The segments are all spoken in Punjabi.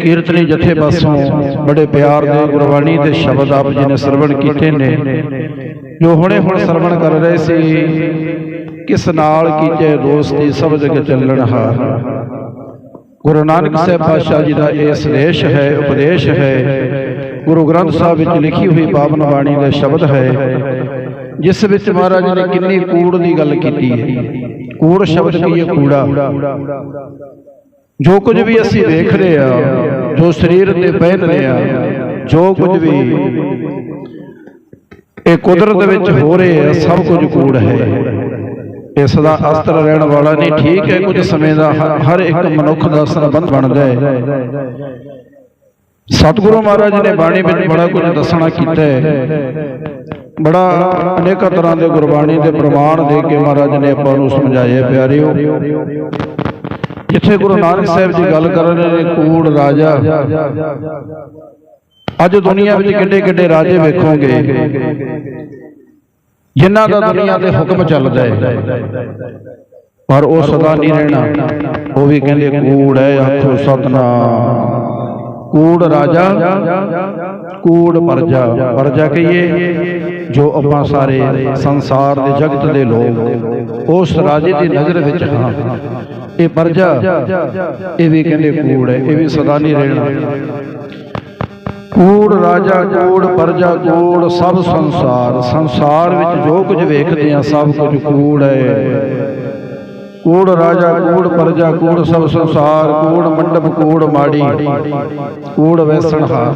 ਕੀਰਤਨੀ ਜਥੇ ਪਾਸੋਂ ਬੜੇ ਪਿਆਰ ਦੇ ਗੁਰਬਾਣੀ ਦੇ ਸ਼ਬਦ ਆਪ ਜੀ ਨੇ ਸਰਵਣ ਕੀਤੇ ਨੇ। ਜੋ ਹੁਣੇ ਹੁਣ ਸਰਵਣ ਕਰ ਰਹੇ ਸੀ, ਕਿਸ ਨਾਲ ਕੀਤੇ ਦੋਸਤੀ ਸਭ ਜਗ ਚੱਲਣ ਹਾਰ। ਗੁਰੂ ਨਾਨਕ ਸਾਹਿਬ ਪਾਤਸ਼ਾਹ ਜੀ ਦਾ ਇਹ ਸੰਦੇਸ਼ ਹੈ, ਉਪਦੇਸ਼ ਹੈ, ਗੁਰੂ ਗ੍ਰੰਥ ਸਾਹਿਬ ਵਿੱਚ ਲਿਖੀ ਹੋਈ ਪਾਵਨ ਬਾਣੀ ਦਾ ਸ਼ਬਦ ਹੈ, ਜਿਸ ਵਿੱਚ ਮਹਾਰਾਜ ਨੇ ਕਿੰਨੀ ਕੂੜ ਦੀ ਗੱਲ ਕੀਤੀ ਹੈ। ਕੂੜ ਸ਼ਬਦ ਕੀ ਹੈ? ਕੂੜਾ। ਜੋ ਕੁਝ ਵੀ ਅਸੀਂ ਵੇਖ ਰਹੇ ਆ ਜੋ ਸਰੀਰ ਤੇ ਪਹਿਨ ਰਹੇ ਆ ਜੋ ਕੁਝ ਵੀ ਇਹ ਕੁਦਰਤ ਵਿੱਚ ਹੋ ਰਿਹਾ ਸਭ ਕੁਝ ਕੂੜ ਹੈ। ਇਸ ਦਾ ਅਸਤਰ ਰਹਿਣ ਵਾਲਾ ਨਹੀਂ ਠੀਕ ਹੈ ਕੁਝ ਸਮੇਂ ਦਾ ਹਰ ਇੱਕ ਮਨੁੱਖ ਦਾ ਸੰਬੰਧ ਬਣਦਾ ਹੈ। ਸਤਿਗੁਰੂ ਮਹਾਰਾਜ ਨੇ ਬਾਣੀ ਵਿੱਚ ਬੜਾ ਕੁਝ ਦੱਸਣਾ ਕੀਤਾ ਹੈ। ਬੜਾ ਅਨੇਕਾਂ ਤਰ੍ਹਾਂ ਦੇ ਗੁਰਬਾਣੀ ਦੇ ਪ੍ਰਮਾਣ ਦੇ ਕੇ ਮਹਾਰਾਜ ਨੇ ਆਪਾਂ ਨੂੰ ਸਮਝਾਇਆ ਪਿਆਰਿਓ। ਜਿੱਥੇ ਗੁਰੂ ਨਾਨਕ ਸਾਹਿਬ ਜੀ ਗੱਲ ਕਰ ਰਹੇ ਨੇ ਕੂੜ ਰਾਜਾ। ਅੱਜ ਦੁਨੀਆ ਵਿੱਚ ਕਿੱਡੇ ਕਿੱਡੇ ਰਾਜੇ ਵੇਖੋਗੇ? ਜਿਨ੍ਹਾਂ ਦਾ ਦੁਨੀਆ ਤੇ ਹੁਕਮ ਚੱਲਦਾ ਹੈ। ਪਰ ਉਹ ਸਦਾ ਨਹੀਂ ਰਹਿਣਾ। ਉਹ ਵੀ ਕਹਿੰਦੇ ਕੂੜ ਹੈ ਆਖੋ ਸਤਨਾਮ। ਕੂੜ ਰਾਜਾ। ਕੂੜ ਪਰਜਾ। ਪਰਜਾ ਕਹੀਏ। ਜੋ ਆਪਾਂ ਸਾਰੇ ਸੰਸਾਰ ਦੇ ਜਗਤ ਦੇ ਲੋਕ ਉਸ ਰਾਜੇ ਦੀ ਨਜ਼ਰ ਵਿੱਚ ਹਾਂ। ਇਹ ਪਰਜਾ, ਇਹ ਵੀ ਕਹਿੰਦੇ ਕੂੜ ਹੈ, ਇਹ ਵੀ ਸਦਾ ਨਹੀਂ ਰਹਿਣਾ। ਕੂੜ ਰਾਜਾ, ਕੂੜ ਪਰਜਾ, ਕੂੜ ਸਭ ਸੰਸਾਰ। ਸੰਸਾਰ ਵਿੱਚ ਜੋ ਕੁਝ ਵੇਖਦੇ ਆ ਸਭ ਕੁਝ ਕੂੜ ਹੈ। ਕੂੜ ਰਾਜਾ, ਕੂੜ ਪਰਜਾ, ਕੂੜ ਸਭ ਸੰਸਾਰ, ਕੂੜ ਮੰਡਪ, ਕੂੜ ਮਾੜੀ, ਕੂੜ ਵੈਸਣ ਹਾਰ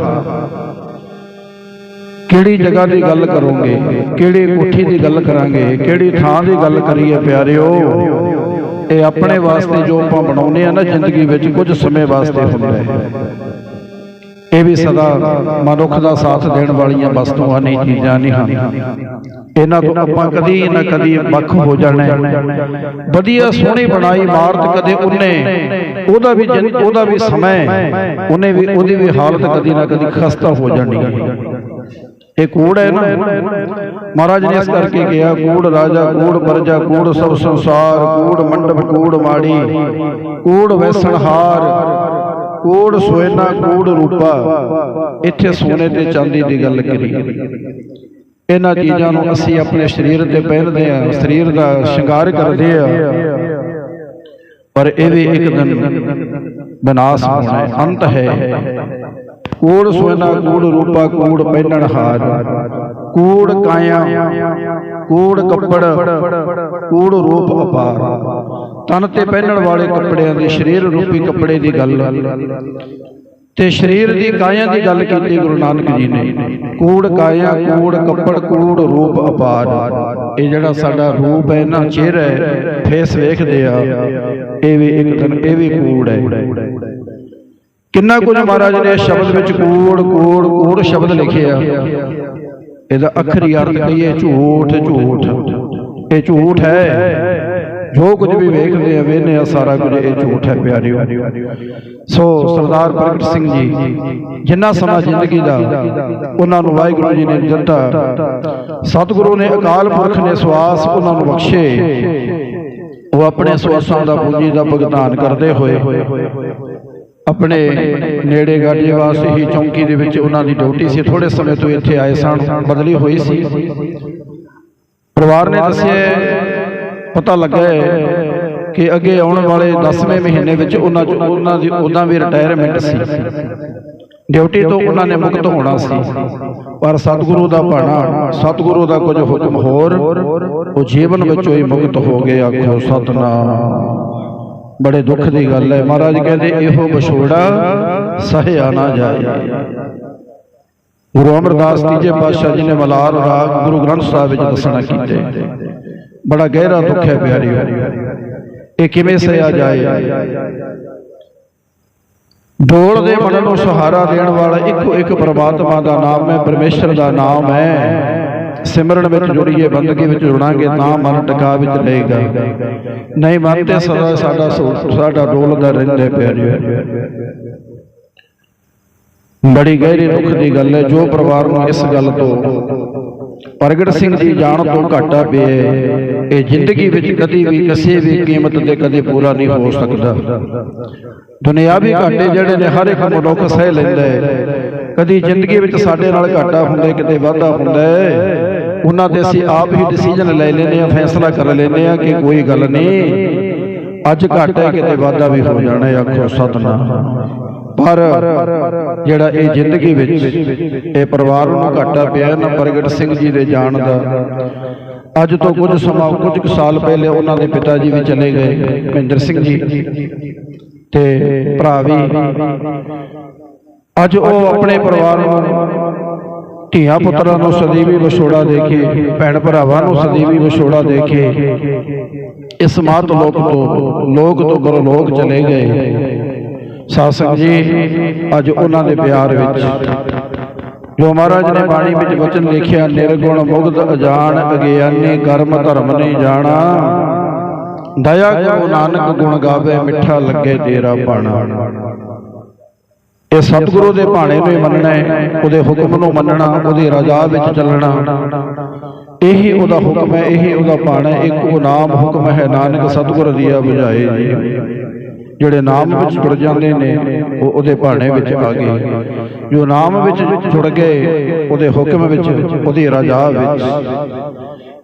ਕਿਹੜੀ ਜਗ੍ਹਾ ਦੀ ਗੱਲ ਕਰੋਗੇ? ਕਿਹੜੀ ਕੋਠੀ ਦੀ ਗੱਲ ਕਰਾਂਗੇ? ਕਿਹੜੀ ਥਾਂ ਦੀ ਗੱਲ ਕਰੀਏ ਪਿਆਰਿਓ? ਇਹ ਆਪਣੇ ਵਾਸਤੇ ਜੋ ਆਪਾਂ ਬਣਾਉਨੇ ਆ ਨਾ ਜ਼ਿੰਦਗੀ ਵਿੱਚ ਕੁਝ ਸਮੇਂ ਵਾਸਤੇ ਹੁੰਦਾ ਹੈ। ਇਹ ਵੀ ਸਦਾ ਮਨੁੱਖ ਦਾ ਸਾਥ ਦੇਣ ਵਾਲੀਆਂ ਵਸਤੂਆਂ ਨਹੀਂ ਚੀਜ਼ਾਂ ਨਹੀਂ ਹਨ। ਇਹਨਾਂ ਤੋਂ ਆਪਾਂ ਕਦੀ ਨਾ ਕਦੀ ਵੱਖ ਹੋ ਜਾਣਾ ਵਧੀਆ ਸੋਹਣੀ ਬਣਾਈ ਇਮਾਰਤ ਕਦੇ ਉਹਨੇ ਉਹਦਾ ਵੀ ਉਹਦਾ ਵੀ ਸਮਾਂ ਉਹਨੇ ਵੀ ਉਹਦੀ ਵੀ ਹਾਲਤ ਕਦੀ ਨਾ ਕਦੀ ਖਸਤਾ ਹੋ ਜਾਣੀ ਇਹ ਕੂੜ ਹੈ ਨਾ ਮਹਾਰਾਜ ਨੇ ਇਸ ਕਰਕੇ ਕਿਹਾ ਕੂੜ ਰਾਜਾ ਕੂੜ ਪਰਜਾ ਕੂੜ ਸਭ ਸੰਸਾਰ ਕੂੜ ਮੰਡਪ ਕੂੜ ਮਾੜੀ ਕੂੜ ਵੈਸਣਹਾਰ ਕੂੜ ਸੋਇਨਾ ਕੂੜ ਰੂਪਾ। ਇੱਥੇ ਸੋਨੇ ਤੇ ਚਾਂਦੀ ਦੀ ਗੱਲ ਕਰੀ ਇਹਨਾਂ ਚੀਜ਼ਾਂ ਨੂੰ ਅਸੀਂ ਆਪਣੇ ਸਰੀਰ ਤੇ ਪਹਿਨਦੇ ਆ ਸਰੀਰ ਦਾ ਸ਼ਿੰਗਾਰ ਕਰਦੇ ਆ ਪਰ ਇਹ ਵੀ ਇੱਕ ਦਿਨ ਹੋਣਾ ਹੈ ਅੰਤ ਹੈ। ਕੂੜ ਸੋਨਾ, ਕੂੜ ਰੂਪਾ, ਕੂੜ ਪਹਿਨਣ ਹਾਰ। ਕੂੜ ਕਾਇਆ, ਕੂੜ ਕੱਪੜ, ਕੂੜ ਰੂਪ ਅਪਾਰ। ਤਨ ਤੇ ਪਹਿਨਣ ਵਾਲੇ ਕੱਪੜਿਆਂ ਦੇ ਸਰੀਰ ਰੂਪੀ ਕੱਪੜੇ ਦੀ ਗੱਲ। ਤੇ ਸਰੀਰ ਦੀ ਕਾਇਆ ਦੀ ਗੱਲ ਕੀਤੀ ਗੁਰੂ ਨਾਨਕ ਜੀ ਨੇ। ਕੂੜ ਕਾਇਆ, ਕੂੜ ਕੱਪੜ, ਕੂੜ ਰੂਪ ਅਪਾਰ। ਇਹ ਜਿਹੜਾ ਸਾਡਾ ਰੂਪ ਹੈ ਨਾ ਚਿਹਰਾ ਹੈ ਫੇਸ ਵੇਖਦੇ ਆ, ਇਹ ਵੀ ਇੱਕ ਦਿਨ ਇਹ ਵੀ ਕੂੜ ਹੈ। ਕਿੰਨਾ ਕੁਝ ਮਹਾਰਾਜ ਨੇ ਸ਼ਬਦ ਵਿੱਚ ਕੂੜ ਕੂੜ ਕੂੜ ਸ਼ਬਦ ਲਿਖਿਆ। ਇਹਦਾ ਅਖਰੀ ਅਰਥ ਕਹੀਏ ਝੂਠ ਝੂਠ ਇਹ ਝੂਠ ਹੈ। ਜੋ ਕੁਝ ਵੀ ਵੇਖਦੇ ਆ ਵੇਖਦੇ ਆ ਸਾਰਾ ਕੁਝ ਇਹ ਝੂਠ ਹੈ ਪਿਆਰਿਓ। ਸੋ ਸਰਦਾਰ ਪ੍ਰਗਟ ਸਿੰਘ ਜੀ ਜਿੰਨਾ ਸਮਾਂ ਜ਼ਿੰਦਗੀ ਦਾ ਉਹਨਾਂ ਨੂੰ ਵਾਹਿਗੁਰੂ ਜੀ ਨੇ ਦਿੱਤਾ। ਸਤਿਗੁਰੂ ਨੇ ਅਕਾਲ ਪੁਰਖ ਨੇ ਸਵਾਸ ਉਹਨਾਂ ਨੂੰ ਬਖਸ਼ੇ। ਉਹ ਆਪਣੇ ਸਵਾਸਾਂ ਦਾ ਪੂੰਜੀ ਦਾ ਭੁਗਤਾਨ ਕਰਦੇ ਹੋਏ। ਆਪਣੇ ਨੇੜੇ ਗਾਡੀ ਵਾਸਤੇ ਹੀ ਚੌਂਕੀ ਦੇ ਵਿੱਚ ਉਹਨਾਂ ਦੀ ਡਿਊਟੀ ਸੀ। ਥੋੜੇ ਸਮੇਂ ਤੋਂ ਇੱਥੇ ਆਏ ਸਨ ਬਦਲੀ ਹੋਈ ਸੀ। ਪਰਿਵਾਰ ਨੇ ਦੱਸਿਆ ਪਤਾ ਲੱਗਾ ਕਿ ਅੱਗੇ ਆਉਣ ਵਾਲੇ 10ਵੇਂ ਮਹੀਨੇ ਵਿੱਚ ਉਹਨਾਂ ਚ ਉਹਨਾਂ ਦੀ ਉਦਾਂ ਵੀ ਰਿਟਾਇਰਮੈਂਟ ਸੀ। ਡਿਊਟੀ ਤੋਂ ਉਹਨਾਂ ਨੇ ਮੁਕਤ ਹੋਣਾ ਸੀ। ਪਰ ਸਤਿਗੁਰੂ ਦਾ ਭਾਣਾ ਸਤਿਗੁਰੂ ਦਾ ਕੁਝ ਹੁਕਮ ਹੋਰ, ਉਹ ਜੀਵਨ ਵਿੱਚੋਂ ਹੀ ਮੁਕਤ ਹੋ ਗਏ ਆਖੋ ਸਤਨਾਮ। ਬੜੇ ਦੁੱਖ ਦੀ ਗੱਲ ਹੈ। ਮਹਾਰਾਜ ਕਹਿੰਦੇ ਇਹੋ ਵਿਛੋੜਾ ਸਹਿਆ ਨਾ ਜਾਏ। ਗੁਰੂ ਅਮਰਦਾਸ ਤੀਜੇ ਪਾਤਸ਼ਾਹ ਜੀ ਨੇ ਮਲਾਰ ਰਾਗ ਗੁਰੂ ਗ੍ਰੰਥ ਸਾਹਿਬ ਵਿੱਚ ਦੱਸਣਾ ਕੀਤਾ। ਬੜਾ ਗਹਿਰਾ ਦੁੱਖ ਹੈ ਪਿਆਰਿਓ। ਇਹ ਕਿਵੇਂ ਸਹਿਆ ਜਾਏ? ਡੋਲ ਦੇ ਮਨ ਨੂੰ ਸਹਾਰਾ ਦੇਣ ਵਾਲਾ ਇੱਕੋ ਇੱਕ ਪ੍ਰਮਾਤਮਾ ਦਾ ਨਾਮ ਹੈ ਪਰਮੇਸ਼ਰ ਦਾ ਨਾਮ ਹੈ। ਸਿਮਰਨ ਵਿੱਚ ਜੁੜੀਏ ਬੰਦਗੀ ਵਿੱਚ ਜੁੜਾਂਗੇ ਤਾਂ ਮਨ ਟਿਕਾ ਵਿੱਚ ਰਹੇਗਾ। ਨਹੀਂ ਮਨ ਤੇ ਸਦਾ ਸਾਡਾ ਸਾਡਾ ਡੋਲਦਾ ਰਹਿੰਦਾ ਪਿਆਰਿਓ ਬੜੀ ਗਹਿਰੀ ਦੁੱਖ ਦੀ ਗੱਲ ਹੈ ਜੋ ਪਰਿਵਾਰ ਨੂੰ ਇਸ ਗੱਲ ਤੋਂ ਪ੍ਰਗਟ ਸਿੰਘ ਜੀ ਜਾਣ ਤੋਂ ਘਾਟਾ ਪਿਆ ਇਹ ਜ਼ਿੰਦਗੀ ਵਿੱਚ ਕਦੀ ਵੀ ਕਿਸੇ ਵੀ ਕੀਮਤ ਤੇ ਕਦੇ ਪੂਰਾ ਨਹੀਂ ਹੋ ਸਕਦਾ। ਦੁਨਿਆਵੀ ਘਾਟੇ ਜਿਹੜੇ ਨੇ ਹਰ ਇੱਕ ਮਨੁੱਖ ਸਹਿ ਲੈਂਦਾ ਹੈ। ਕਦੀ ਜ਼ਿੰਦਗੀ ਵਿੱਚ ਸਾਡੇ ਨਾਲ ਘਾਟਾ ਹੁੰਦਾ ਕਿਤੇ ਵਾਧਾ ਹੁੰਦਾ ਉਹਨਾਂ ਤੇ ਅਸੀਂ ਆਪ ਹੀ ਡਿਸੀਜਨ ਲੈ ਲੈਂਦੇ ਆ ਫੈਸਲਾ ਕਰ ਲੈਂਦੇ ਆ ਕਿ ਕੋਈ ਗੱਲ ਨਹੀਂ। ਅੱਜ ਘਾਟਾ ਕਿਤੇ ਵਾਧਾ ਵੀ ਹੋ ਜਾਣਾ ਆਖੋ ਸਤਨਾਮ। ਪਰ ਜਿਹੜਾ ਇਹ ਜ਼ਿੰਦਗੀ ਵਿੱਚ ਇਹ ਪਰਿਵਾਰ ਨੂੰ ਘਾਟਾ ਪਿਆ ਨਾ ਪ੍ਰਗਟ ਸਿੰਘ ਜੀ ਦੇ ਜਾਣ ਦਾ ਅੱਜ ਤੋਂ ਕੁਝ ਸਮਾਂ ਕੁਝ ਕੁ ਸਾਲ ਪਹਿਲੇ ਉਹਨਾਂ ਦੇ ਪਿਤਾ ਜੀ ਵੀ ਚਲੇ ਗਏ ਮਹਿੰਦਰ ਸਿੰਘ ਜੀ। ਤੇ ਭਰਾ ਵੀ ਅੱਜ ਉਹ ਆਪਣੇ ਪਰਿਵਾਰ ਨੂੰ, ਧੀਆਂ ਪੁੱਤਰਾਂ ਨੂੰ ਸਦੀਵੀ ਵਿਛੋੜਾ ਦੇ ਕੇ, ਭੈਣ ਭਰਾਵਾਂ ਨੂੰ ਸਦੀਵੀ ਵਿਛੋੜਾ ਦੇ ਕੇ, ਇਸ ਮਾਤ ਲੋਕ ਤੋਂ ਲੋਕ ਤੋਂ ਗੁਰਲੋਕ ਚਲੇ ਗਏ। ਸਾਸਕ ਜੀ, ਅੱਜ ਉਹਨਾਂ ਦੇ ਪਿਆਰ ਵਿੱਚ, ਜੋ ਮਹਾਰਾਜ ਨੇ ਬਾਣੀ ਵਿੱਚ ਵਚਨ ਲਿਖਿਆ, ਨਿਰਗੁਣ ਮੁਗਧ ਅਜਾਨ ਅਗਿਆਨੀ ਕਰਮ ਧਰਮ ਨਹੀਂ ਜਾਣਾ। ਦਇਆ ਗੁਰੂ ਨਾਨਕ ਗੁਣ ਗਾਵੇ, ਮਿੱਠਾ ਲੱਗੇ ਤੇਰਾ ਬਾਣਾ ਇਹ ਸਤਿਗੁਰੂ ਦੇ ਭਾਣੇ ਨੂੰ ਮੰਨਣਾ ਹੈ, ਉਹਦੇ ਹੁਕਮ ਨੂੰ ਮੰਨਣਾ, ਉਹਦੀ ਰਜ਼ਾ ਵਿੱਚ ਚੱਲਣਾ। ਇਹੀ ਉਹਦਾ ਹੁਕਮ ਹੈ, ਇਹੀ ਉਹਦਾ ਭਾਣਾ ਇੱਕ ਉਹ ਨਾਮ ਹੁਕਮ ਹੈ, ਨਾਨਕ ਸਤਿਗੁਰ ਦੀਆ ਬੁਝਾਏ ਜੀ। ਜਿਹੜੇ ਨਾਮ ਵਿੱਚ ਜੁੜ ਜਾਂਦੇ ਨੇ, ਉਹ ਉਹਦੇ ਭਾਣੇ ਵਿੱਚ ਆ ਗਏ। ਜੋ ਨਾਮ ਵਿੱਚ ਜੁੜ ਗਏ, ਉਹਦੇ ਹੁਕਮ ਵਿੱਚ, ਉਹਦੀ ਰਜ਼ਾ ਵਿੱਚ।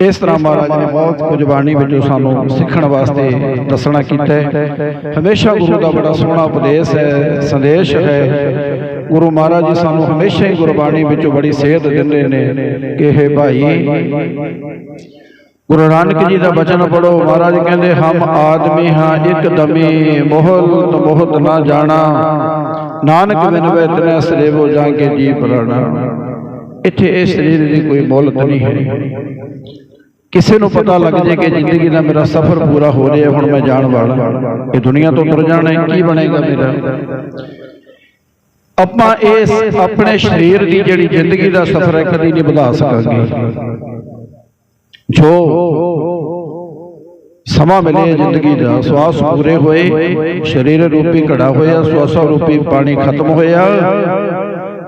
ਇਸ ਤਰ੍ਹਾਂ ਮਹਾਰਾਜ ਨੇ ਬਹੁਤ ਕੁਝ ਬਾਣੀ ਵਿੱਚੋਂ ਸਾਨੂੰ ਸਿੱਖਣ ਵਾਸਤੇ ਦੱਸਣਾ ਕੀਤਾ ਹੈ। ਹਮੇਸ਼ਾ ਗੁਰੂ ਦਾ ਬੜਾ ਸੋਹਣਾ ਉਪਦੇਸ਼ ਹੈ, ਸੰਦੇਸ਼ ਹੈ। ਗੁਰੂ ਮਹਾਰਾਜ ਜੀ ਸਾਨੂੰ ਹਮੇਸ਼ਾ ਹੀ ਗੁਰਬਾਣੀ ਵਿੱਚੋਂ ਬੜੀ ਸੇਧ ਦਿੰਦੇ ਨੇ ਕਿ ਇਹ ਭਾਈ, ਗੁਰੂ ਨਾਨਕ ਜੀ ਦਾ ਬਚਨ ਪੜੋ ਮਹਾਰਾਜ ਕਹਿੰਦੇ, ਹਮ ਆਦਮੀ ਹਾਂ, ਇੱਕ ਦਮੀ ਮੋਹਤ ਮੋਹਤ ਨਾ ਜਾਣਾ। ਨਾਨਕ ਬਿਨ ਵੇ ਤਨੇ ਸਰੇਵੋ ਜਾਂ ਕੇ ਜੀ ਪ੍ਰਾਣਾ ਇੱਥੇ ਇਹ ਸਰੀਰ ਦੀ ਕੋਈ ਮੁੱਲ ਨਹੀਂ ਹੈ। ਕਿਸੇ ਨੂੰ ਪਤਾ ਲੱਗ ਜੇ ਕਿ ਜ਼ਿੰਦਗੀ ਦਾ ਮੇਰਾ ਸਫ਼ਰ ਪੂਰਾ ਹੋ ਰਿਹਾ ਹੁਣ ਮੈਂ ਜਾਣ ਵਾਲਾ ਇਹ ਦੁਨੀਆ ਤੋਂ ਤੁਰ ਜਾਣਾ ਹੈ ਕੀ ਬਣੇਗਾ ਮੇਰਾ? ਆਪਾਂ ਇਸ ਆਪਣੇ ਸਰੀਰ ਦੀ ਜਿਹੜੀ ਜ਼ਿੰਦਗੀ ਦਾ ਸਫ਼ਰ ਹੈ ਕਦੀ ਨਹੀਂ ਵਧਾ ਸਕਾਂਗੇ। ਜੋ ਸਮਾਂ ਮਿਲੇ ਜ਼ਿੰਦਗੀ ਦਾ ਸਵਾਸ ਪੂਰੇ ਹੋਏ ਸਰੀਰ ਰੂਪੀ ਘੜਾ ਹੋਇਆ ਸਵਾਸਾ ਰੂਪੀ ਪਾਣੀ ਖਤਮ ਹੋਇਆ।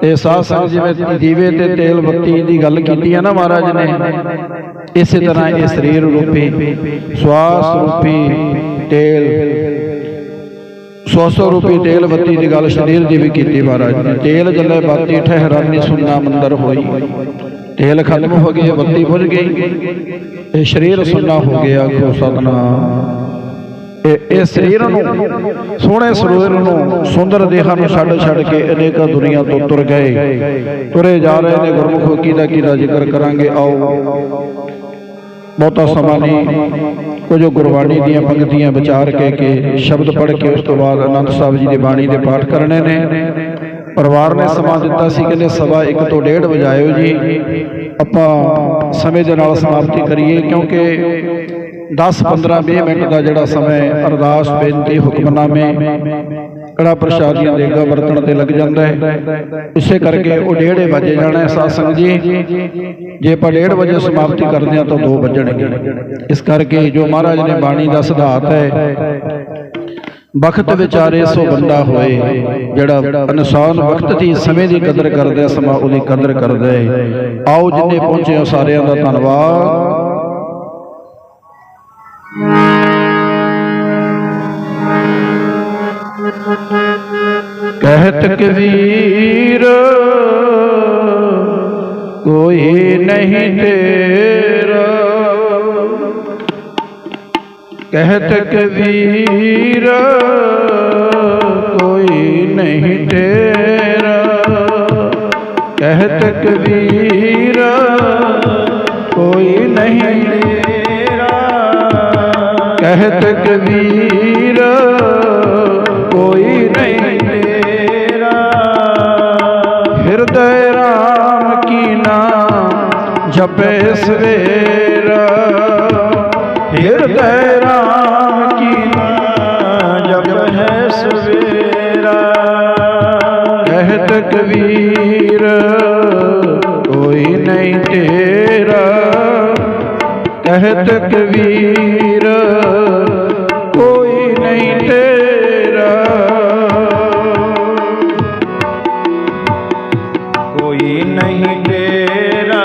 ਤੇ ਸਾਧ ਸੰਗ ਜਿਵੇਂ ਦੀਵੇ ਤੇ ਤੇਲ ਬੱਤੀ ਦੀ ਗੱਲ ਕੀਤੀ ਹੈ ਨਾ ਮਹਾਰਾਜ ਨੇ। ਇਸੇ ਤਰ੍ਹਾਂ ਇਹ ਸਰੀਰ ਰੂਪੀ ਸਵਾਸ ਰੂਪੀ ਤੇਲ। ਸਵਾਸਾ ਰੂਪੀ ਤੇਲ ਬੱਤੀ ਦੀ ਗੱਲ ਸਰੀਰ ਦੀ ਵੀ ਕੀਤੀ ਮਹਾਰਾਜ ਨੇ। ਤੇਲ ਜਲੇ ਬਾਤੀ ਠਹਿਰਾਨੀ ਸੁੰਨਾ ਮੰਦਰ ਹੋਈ। ਤੇਲ ਖਤਮ ਹੋ ਗਏ ਬੱਤੀ ਬੁਝ ਗਈ। ਇਹ ਸਰੀਰ ਸੁੰਨਾ ਹੋ ਗਿਆ ਆਖੋ ਸਤਨਾਮ। ਇਹ ਸਰੀਰ ਨੂੰ, ਸੋਹਣੇ ਸਰੀਰ ਨੂੰ, ਸੁੰਦਰ ਦੇਹਾਂ ਨੂੰ ਛੱਡ ਛੱਡ ਕੇ ਅਨੇਕਾਂ ਦੁਨੀਆ ਤੋਂ ਤੁਰ ਗਏ। ਤੁਰੇ ਜਾ ਰਹੇ ਨੇ ਗੁਰਮੁਖੋ ਕੀਦਾ ਕੀਦਾ ਜ਼ਿਕਰ ਕਰਾਂਗੇ? ਆਓ। ਬਹੁਤਾ ਸਮਾਂ ਨਹੀਂ। ਕੁਝ ਗੁਰਬਾਣੀ ਦੀਆਂ ਪੰਕਤੀਆਂ ਵਿਚਾਰ ਕੇ ਕੇ ਸ਼ਬਦ ਪੜ੍ਹ ਕੇ ਉਸ ਤੋਂ ਬਾਅਦ ਆਨੰਦ ਸਾਹਿਬ ਜੀ ਦੀ ਬਾਣੀ ਦੇ ਪਾਠ ਕਰਨੇ ਨੇ। ਪਰਿਵਾਰ ਨੇ ਸਮਾਂ ਦਿੱਤਾ ਸੀ ਕਹਿੰਦੇ ਸਵਾ 1 ਤੋਂ 1:30 ਵਜਾਇਓ ਜੀ। ਆਪਾਂ ਸਮੇਂ ਦੇ ਨਾਲ ਸਮਾਪਤੀ ਕਰੀਏ ਕਿਉਂਕਿ 10 15 20 ਮਿੰਟ ਦਾ ਜਿਹੜਾ ਸਮਾਂ ਅਰਦਾਸ ਬੇਨਤੀ ਹੁਕਮਨਾਮੇ ਕੜਾ ਪ੍ਰਸ਼ਾਦੀਆਂ ਦੇਗਾ ਵਰਤਣ ਤੇ ਲੱਗ ਜਾਂਦਾ ਹੈ। ਇਸੇ ਕਰਕੇ ਉਹ 1:30 ਵਜੇ ਜਾਣਾ ਹੈ ਸਾਧ ਸੰਗਤ ਜੀ। ਜੇ ਆਪਾਂ 1:30 ਵਜੇ ਸਮਾਪਤੀ ਕਰਦੇ ਹਾਂ ਤਾਂ 2 ਵੱਜਣਗੇ। ਇਸ ਕਰਕੇ ਜੋ ਮਹਾਰਾਜ ਨੇ ਬਾਣੀ ਦਾ ਸਿਧਾਂਤ ਹੈ ਵਕਤ ਵਿਚਾਰੇ ਸੋ ਬੰਦਾ ਹੋਏ ਜਿਹੜਾ ਇਨਸਾਨ ਵਕਤ ਦੀ ਸਮੇਂ ਦੀ ਕਦਰ ਕਰਦਾ ਸਮਾਂ ਉਹਦੀ ਕਦਰ ਕਰਦਾ ਆਓ ਜਿੰਨੇ ਪਹੁੰਚੇ ਹੋ ਸਾਰਿਆਂ ਦਾ ਧੰਨਵਾਦ। ਕਹਿਤ ਕਬੀਰ ਕੋਈ ਨਹੀਂ ਤੇਰਾ ਕਹਿਤ ਕਬੀਰ, ਕੋਈ ਨਹੀਂ ਤੇਰਾ ਕਹਿਤ ਕਬੀਰ, ਕੋਈ ਨਹੀਂ ਤੇਰਾ ਕਹਿਤ ਕਬੀਰ, ਕੋਈ ਨਹੀਂ ਤੇਰਾ ਹਿਰਦੈ ਰਾਮ ਕੀ ਨਾਮ ਜਪੇ ਸਵੇਰਾ। ਵੀਰ ਕੋਈ ਨਹੀਂ ਤੇਰਾ। ਕਹਿਤ ਕਵੀਰ ਕੋਈ ਨਹੀਂ ਤੇਰਾ। ਕੋਈ ਨਹੀਂ ਤੇਰਾ।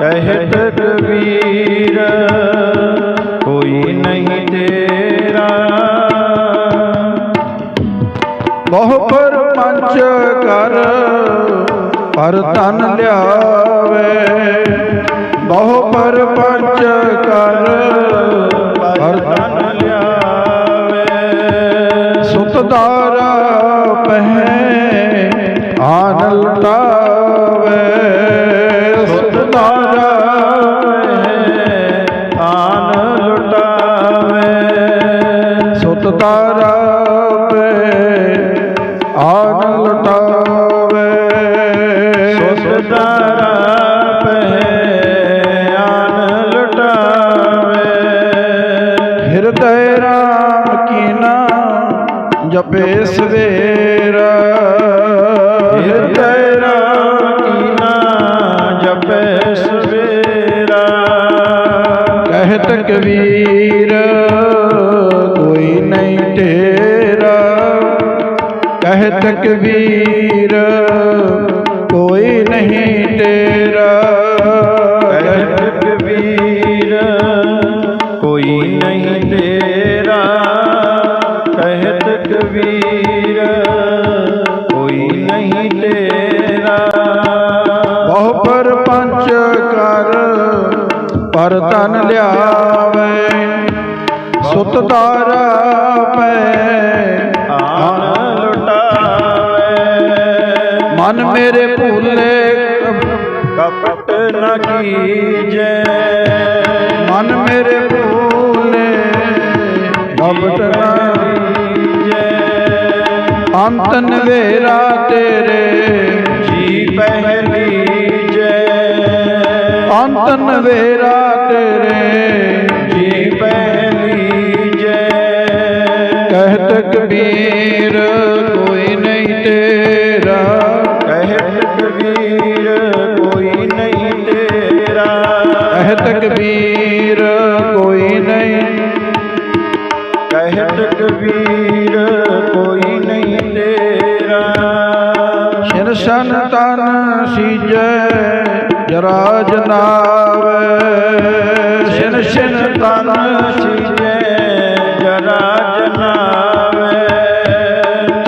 ਕਹਿਤ ਕਵੀਰ ਕੋਈ ਨਹੀਂ ਤੇਰਾ। ਬਹੁਤ ਪਰ ਤਨ ਲਿਆਵੇ। ਬਹੁ ਪਰ ਕਰ ਪਰ ਤਨ ਲਿਆਵੇ। ਸੁਤ ਦਾਰਾ ਪਹਿ ਆਨ ਲਟਾਵੇ ਸੁਤ ਦਾਰਾ ਆਨ ਲੁਟਾਵੇ ਸੁਤ ਦਾਰਾ ਕਹਿਤ ਕਬੀਰ ਕੋਈ ਨਹੀਂ ਤੇਰਾ ਕਹਿਤ ਕਬੀਰ ਕੋਈ ਨਹੀਂ ਤੇਰਾ ਕਹਿਤ ਕਬੀਰ ਕੋਈ ਨਹੀਂ ਤੇਰਾ ਕਹਿਤ ਕਬੀਰ ਲਿਆਵੇ। ਸੁਤ ਦਾਰਾ ਪੈ ਆਨ ਲੁਟਾਵੇ। ਮਨ ਮੇਰੇ ਭੂਲੇ ਕਪਟ ਨ ਕੀਜੈ। ਮਨ ਮੇਰੇ ਭੂਲੇ ਕਪਟ ਨਾ ਕੀਜੈ। ਅੰਤ ਨਵੇਰਾ ਤੇਰੇ ਜੀ ਪਹਿਲੀ ਜੈ ਅੰਤ ਨਵੇਰਾ ਤੇਰੇ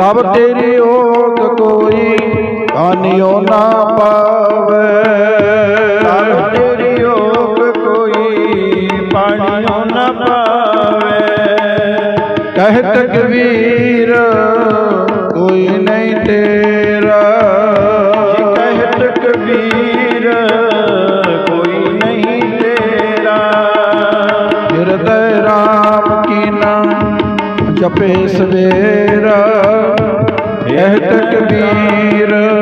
ਤਬ ਤੇਰੀ ਓਗ ਕੋਈ ਕਾਨਿਓ ਨਾ ਪਾਵੇ। ਤਬ ਤੇਰੀ ਓਗ ਕੋਈ ਪਾਣੀਓ ਨਾ ਪਾਵੇ। ਕਹਿਤ ਕਬੀਰ ਕੋਈ ਨਹੀਂ ਤੇਰਾ। ਕਹਿ ਕਹਿਤ ਕਬੀਰ ਕੋਈ ਨਹੀਂ ਤੇਰਾ। ਹਿਰਦੈ ਰਾਮ ਕੀ ਨਾਮ ਜਪੇ ਸਵੇਰਾ। ਕਹਿਤ